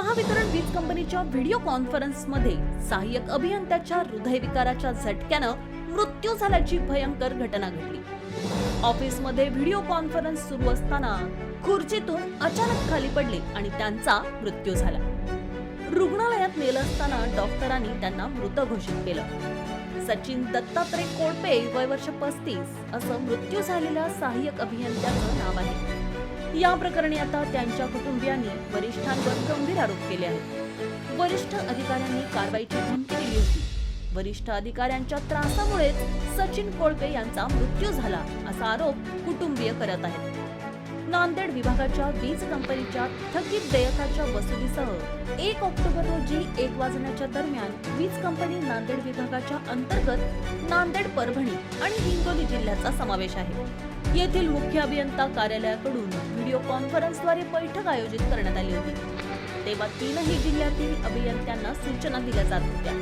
महावितरण वीज कंपनीच्या व्हिडिओ कॉन्फरन्समध्ये सहाय्यक अभियंत्याच्या हृदयविकाराच्या झटक्यानं मृत्यू झाल्याची भयंकर घटना घडली. ऑफिसमध्ये व्हिडिओ कॉन्फरन्स सुरू असताना खुर्चीतून अचानक खाली पडले आणि त्यांचा मृत्यू झाला. रुग्णालयात नेलं असताना डॉक्टरांनी त्यांना मृत घोषित केलं. सचिन दत्तात्रय कोळपे वय वर्ष पस्तीस असं मृत्यू झालेल्या सहाय्यक अभियंत्याचं नाव आहे. या प्रकरणी आता त्यांच्या कुटुंबियांनी वरिष्ठांवर गंभीर आरोप केले आहेत. वरिष्ठ अधिकाऱ्यांनी कारवाईची धमकी दिली होती. वरिष्ठ अधिकाऱ्यांच्या त्रासामुळेच सचिन कोळके यांचा मृत्यू झाला असा आरोप कुटुंबीय करत आहेत. नांदेड विभागाच्या वीज कंपनीच्या थकीत देयकाच्या वसुलीसह एक ऑक्टोबर रोजी एक वाजण्याच्या दरम्यान वीज कंपनी नांदेड विभागाच्या अंतर्गत नांदेड परभणी आणि हिंगोली जिल्ह्याचा समावेश आहे. येथील मुख्य अभियंता कार्यालयाकडून व्हिडिओ कॉन्फरन्सद्वारे बैठक आयोजित करण्यात आली होती. तेव्हा तीनही जिल्ह्यातील अभियंत्यांना सूचना दिल्या जात होत्या.